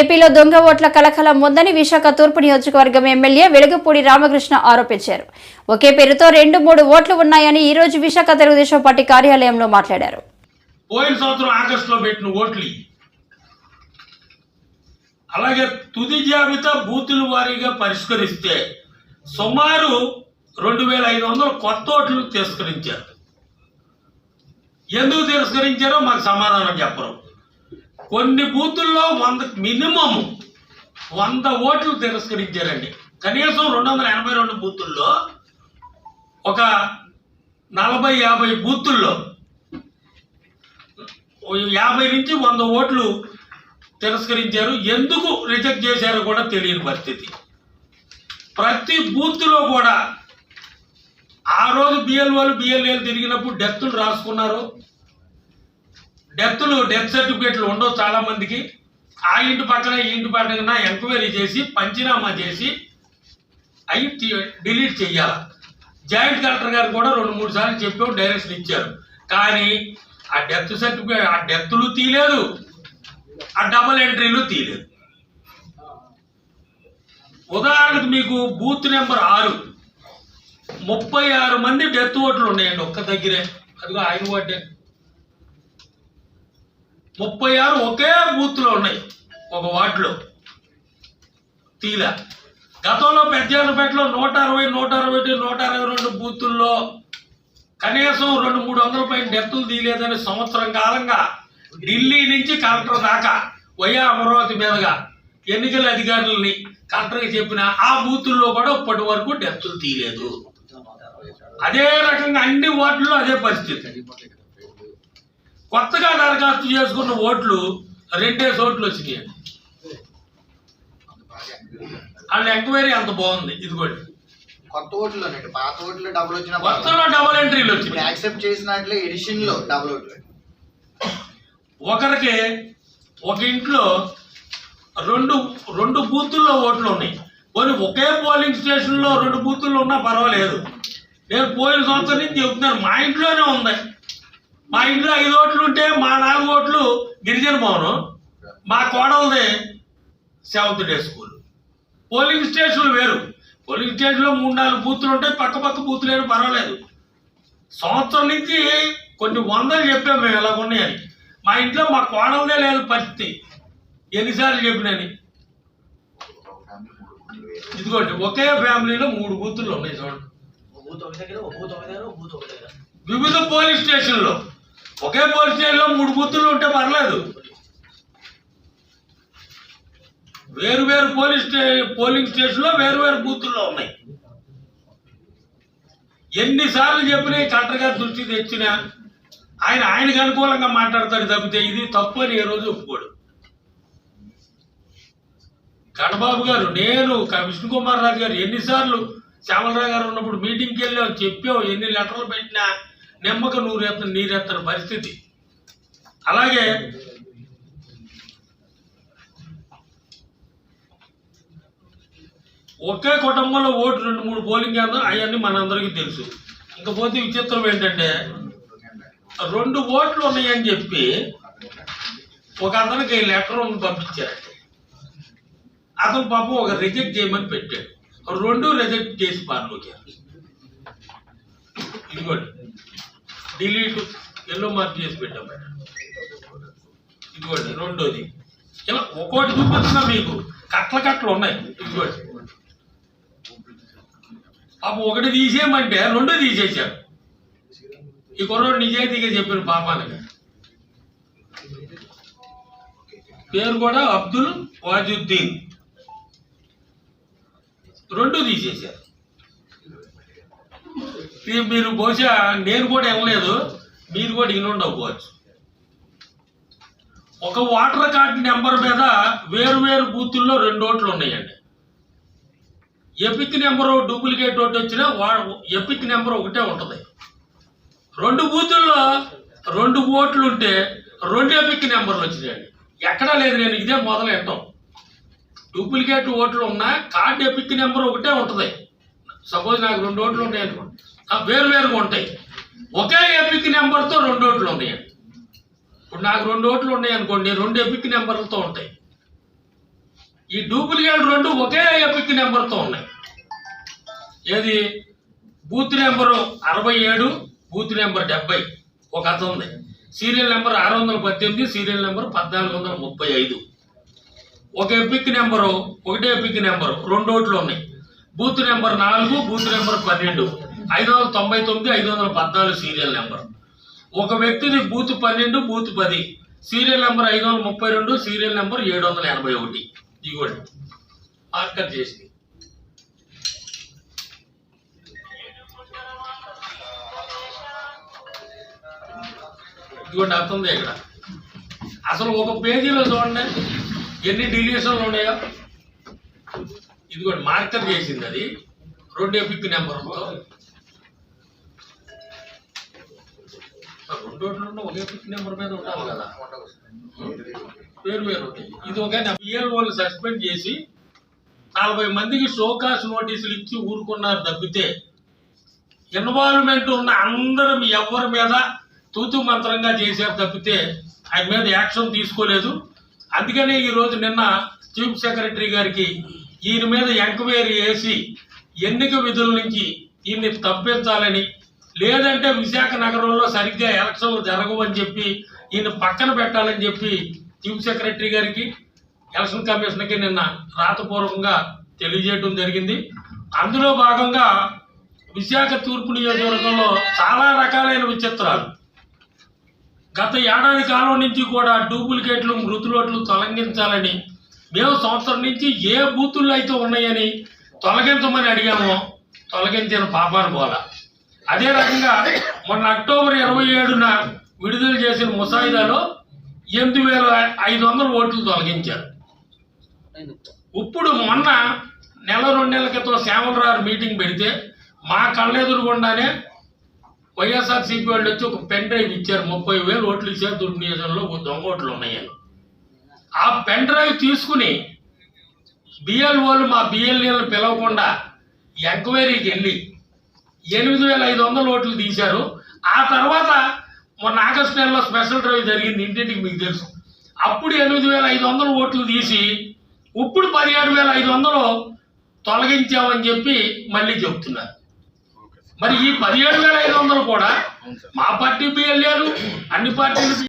ఏపీలో దొంగ ఓట్ల కలకలం ఉందని విశాఖ తూర్పు నియోజకవర్గం ఎమ్మెల్యే వెలుగుపూడి రామకృష్ణ ఆరోపించారు. ఒకే పేరుతో రెండు మూడు ఓట్లు ఉన్నాయని ఈ రోజు విశాఖ తెలుగుదేశం పార్టీ కార్యాలయంలో మాట్లాడారు. పోయిన సంవత్సరం ఆగస్టులో పెట్టిన ఓట్లు అలాగే తుది జాబితా బూతుల వారీగా పరిష్కరిస్తే సుమారు రెండు వేల ఐదు వందల కొత్త ఓట్లు తిరస్కరించారు. ఎందుకు తిరస్కరించారో మాకు సమాధానం చెప్పరు. కొన్ని బూతుల్లో వంద మినిమం వంద ఓట్లు తిరస్కరించారండి. కనీసం రెండు వందల ఎనభై రెండు బూతుల్లో ఒక నలభై యాభై బూతుల్లో యాభై నుంచి వంద ఓట్లు తిరస్కరించారు. ఎందుకు రిజెక్ట్ చేశారో కూడా తెలియని పరిస్థితి. ప్రతి బూత్లో కూడా ఆ రోజు బిఎల్ఓలు బిఎల్ఏలు తిరిగినప్పుడు డెత్తులు రాసుకున్నారు. డెత్లు డెత్ సర్టిఫికేట్లు ఉండవు చాలా మందికి. ఆ ఇంటి పక్కన ఈ ఇంటి పక్కన ఎంక్వైరీ చేసి పంచనామా చేసి అవి డిలీట్ చెయ్యాలి. జాయింట్ కలెక్టర్ గారు కూడా రెండు మూడు సార్లు చెప్పి డైరెక్షన్ ఇచ్చారు. కానీ ఆ డెత్ సర్టిఫికేట్ ఆ డెత్లు తీయలేదు. ఆ డబుల్ ఎంట్రీలు తీయలేదు. ఉదాహరణకు మీకు బూత్ నెంబర్ ఆరు. ముప్పై ఆరు మంది డెత్ ఓట్లు ఉన్నాయండి ఒక్క దగ్గరే. అదిగో ఆయన ఓటే. ముప్పై ఆరు ఒకే బూత్లో ఉన్నాయి ఒక వార్డులో. తీల. గతంలో పెద్దపేటలో నూట అరవై నూట అరవై ఒకటి నూట అరవై రెండు బూతుల్లో కనీసం రెండు మూడు వందల పైన డెత్తులు తీయలేదని సంవత్సరం కాలంగా ఢిల్లీ నుంచి కలెక్టర్ దాకా వయా అమరావతి మీదుగా ఎన్నికల అధికారులని కలెక్టర్కి చెప్పిన ఆ బూతుల్లో కూడా ఇప్పటి వరకు డెత్తులు తీయలేదు. అదే రకంగా అన్ని వార్డుల్లో అదే పరిస్థితి. కొత్తగా దరఖాస్తు చేసుకున్న ఓట్లు రెండేసి ఓట్లు వచ్చినాయి. వాళ్ళ ఎంక్వైరీ అంత బాగుంది ఇదిగోండి. కొత్త ఓట్లు పాత ఓట్లు డబుల్ వచ్చిన కొత్తలో డబల్ ఎంట్రీలు వచ్చినాయి. యాక్సెప్ట్ చేసినట్లే ఎడిషన్లో డబుల్ ఓట్లు. ఒకరికి ఒక ఇంట్లో రెండు రెండు బూతుల్లో ఓట్లు ఉన్నాయి. పోనీ ఒకే పోలింగ్ స్టేషన్లో రెండు బూతుల్లో ఉన్నా పర్వాలేదు. నేను పోయిన సంవత్సరం నుంచి చెప్తున్నాను మా ఇంట్లోనే ఉంది. మా ఇంట్లో ఐదు ఓట్లు ఉంటే మా నాలుగు ఓట్లు గిరిజన భవనం మా కోడలది సెవెంత్ డే స్కూల్. పోలింగ్ స్టేషన్లు వేరు. పోలింగ్ స్టేషన్లో మూడు నాలుగు బూతులు ఉంటాయి పక్క పక్క బూతులు ఏమి పర్వాలేదు. సంవత్సరం నుంచి కొన్ని వందలు చెప్పాం మేము ఇలా ఉన్నాయని. మా ఇంట్లో మా కోడలదే లేదు పరిస్థితి. ఎన్నిసార్లు చెప్పినని? ఇదిగోండి ఒకే ఫ్యామిలీలో మూడు బూతులు ఉన్నాయి చూడండి. వివిధ పోలీస్ స్టేషన్లో. ఒకే పోలీస్ స్టేషన్లో మూడు బూతులు ఉంటే పర్లేదు. వేరు వేరు పోలీస్ స్టే పోలింగ్ స్టేషన్లో వేరు వేరు బూతుల్లో ఉన్నాయి. ఎన్నిసార్లు చెప్పినా కలెక్టర్ గారి దృష్టి తెచ్చినా ఆయన ఆయనకు అనుకూలంగా మాట్లాడతాడు తప్పితే ఇది తప్పు అని ఏ రోజు ఒప్పుకోడు. కన్నబాబు గారు నేను క- విష్ణుకుమార్ రాజు గారు ఎన్నిసార్లు శ్యామలరావు గారు ఉన్నప్పుడు మీటింగ్కి వెళ్ళాం చెప్పాం ఎన్ని లెటర్లు పెట్టినా నిమ్మక నూరెత్త నీరెత్తని పరిస్థితి. అలాగే ఒకే కుటుంబంలో ఓటు రెండు మూడు పోలింగ్ కేంద్రం అవన్నీ మనందరికీ తెలుసు. ఇంకపోతే విచిత్రం ఏంటంటే రెండు ఓట్లు ఉన్నాయని చెప్పి ఒక అతనికి లెటర్ పంపించారు. అతను పాపం ఒక రిజెక్ట్ చేయమని పెట్టాడు. రెండు రిజెక్ట్ చేసి పార్లోకి ఇదిగోండి. డిలీట్ ఎల్లో మార్క్ చేసి పెట్టాం మేడం. ఇదిగోండి రెండోది. ఇలా ఒక్కోటి చూపిస్తున్నా మీకు. కట్ల కట్టలు ఉన్నాయి. ఇదిగోండి. అప్పుడు ఒకటి తీసేయమంటే రెండు తీసేసాడు ఈ కుర్రోడు నిజాయితీగా చెప్పిన పాపానికి. పేరు కూడా అబ్దుల్ వాజుద్దీన్. రెండు తీసేశారు. మీరు బహుశా నేను కూడా వినలేదు మీరు కూడా విని ఉండకపోవచ్చు. ఒక వాటర్ కార్డ్ నెంబర్ మీద వేరు వేరు బూతుల్లో రెండు ఓట్లు ఉన్నాయండి. ఎపిక్ నెంబర్ డూప్లికేట్ ఓటు వచ్చినా వా ఎపిక్ నెంబర్ ఒకటే ఉంటుంది. రెండు బూతుల్లో రెండు ఓట్లు ఉంటే రెండు ఎపిక్ నెంబర్లు వచ్చినాయండి. ఎక్కడా లేదు నేను ఇదే మొదలు వింటాం. డూప్లికేట్ ఓట్లు ఉన్నా కార్డ్ ఎపిక్ నెంబర్ ఒకటే ఉంటుంది. సపోజ్ నాకు రెండు ఓట్లు ఉన్నాయి అనుకోండి వేరు వేరుగా ఉంటాయి. ఒకే ఎపిక్ నెంబర్తో రెండు ఓట్లు ఉన్నాయండి ఇప్పుడు నాకు రెండు ఓట్లు ఉన్నాయి అనుకోండి రెండు ఎపిక్ నెంబర్లతో ఉంటాయి. ఈ డూప్లికేట్ రెండు ఒకే ఎపిక్ నెంబర్తో ఉన్నాయి. ఏది? బూత్ నెంబరు అరవై ఏడు బూత్ నెంబర్ డెబ్బై. ఒక అత ఉంది. సీరియల్ నెంబర్ ఆరు వందల పద్దెనిమిది సీరియల్ నెంబర్ పద్నాలుగు వందల ముప్పై ఐదు. ఒక ఎపిక్ నెంబరు ఒకటే ఎపిక్ నెంబరు రెండు ఓట్లు ఉన్నాయి. బూత్ నెంబర్ నాలుగు బూత్ నెంబర్ పన్నెండు. ఐదు వందల తొంభై తొమ్మిది ఐదు వందల పద్నాలుగు సీరియల్ నెంబర్ ఒక వ్యక్తిది బూత్ పన్నెండు బూత్ పది. సీరియల్ నెంబర్ ఐదు వందల ముప్పై రెండు సీరియల్ నెంబర్ ఏడు వందల ఎనభై ఒకటి. ఇదిగోండి. మార్కర్ చేసింది ఇదిగోండి అర్థం ఇక్కడ. అసలు ఒక పేజీలో చూడండి. ఎన్ని డిలీషన్లు ఉన్నాయో. ఇదిగోండి మార్కర్ చేసింది అది. రెండు ఎపిక్ నెంబర్తో ఒక నెంబర్ మీద ఉండాలి కదా. పేరు వేరు ఉంటాయి. ఇది ఒక వాళ్ళు సస్పెండ్ చేసి నలభై మందికి షోకాస్ నోటీసులు ఇచ్చి ఊరుకున్నారు తప్పితే ఇన్వాల్వ్మెంట్ ఉన్న అందరం ఎవరి మీద తూతు మంత్రంగా చేశారు తప్పితే ఆయన మీద యాక్షన్ తీసుకోలేదు. అందుకనే ఈ రోజు నిన్న చీఫ్ సెక్రటరీ గారికి ఈయన మీద ఎంక్వైరీ చేసి ఎన్నిక విధుల నుంచి ఈయన్ని తప్పించాలని లేదంటే విశాఖ నగరంలో సరిగ్గా ఎలక్షన్లు జరగవని చెప్పి ఈయన పక్కన పెట్టాలని చెప్పి చీఫ్ సెక్రటరీ గారికి ఎలక్షన్ కమిషన్కి నిన్న రాతపూర్వకంగా తెలియజేయడం జరిగింది. అందులో భాగంగా విశాఖ తూర్పు నియోజకవర్గంలో చాలా రకాలైన విచిత్రాలు. గత ఏడాది కాలం నుంచి కూడా డూప్లికేట్లు మృతులోట్లు తొలగించాలని మేము సంవత్సరం నుంచి ఏ బూతుల్లో అయితే ఉన్నాయని తొలగించమని అడిగామో తొలగించిన పాపాను పోలా. అదే రకంగా మొన్న అక్టోబర్ ఇరవై ఏడున విడుదల చేసిన ముసాయిదాలో ఎనిమిది వేల ఐదు వందల ఓట్లు తొలగించారు. ఇప్పుడు మొన్న నెల రెండు నెలల క్రితం శ్యామలరావు మీటింగ్ పెడితే మా కళ్ళెదురుగుండానే వైఎస్ఆర్సీపీ వాళ్ళు వచ్చి ఒక పెన్ డ్రైవ్ ఇచ్చారు. ముప్పై వేలు ఓట్లు ఇచ్చారు. దుర్గు నియోజకంలో దొంగ ఓట్లు ఉన్నాయని ఆ పెన్ డ్రైవ్ తీసుకుని బిఎల్ఓలు మా బిఎల్ఏలు పిలవకుండా ఎంక్వైరీకి వెళ్ళి ఎనిమిది వేల ఐదు వందల ఓట్లు తీశారు. ఆ తర్వాత మొన్న ఆగస్టు నెలలో స్పెషల్ డ్రైవ్ జరిగింది. ఇంటింటికి మీకు తెలుసు. అప్పుడు ఎనిమిది వేల ఐదు వందల ఓట్లు తీసి ఇప్పుడు పదిహేడు వేల ఐదు వందలు తొలగించామని చెప్పి మళ్ళీ చెప్తున్నారు. మరి ఈ పదిహేడు వేల ఐదు వందలు కూడా మా పార్టీ బిఎల్ఏలు అన్ని పార్టీలు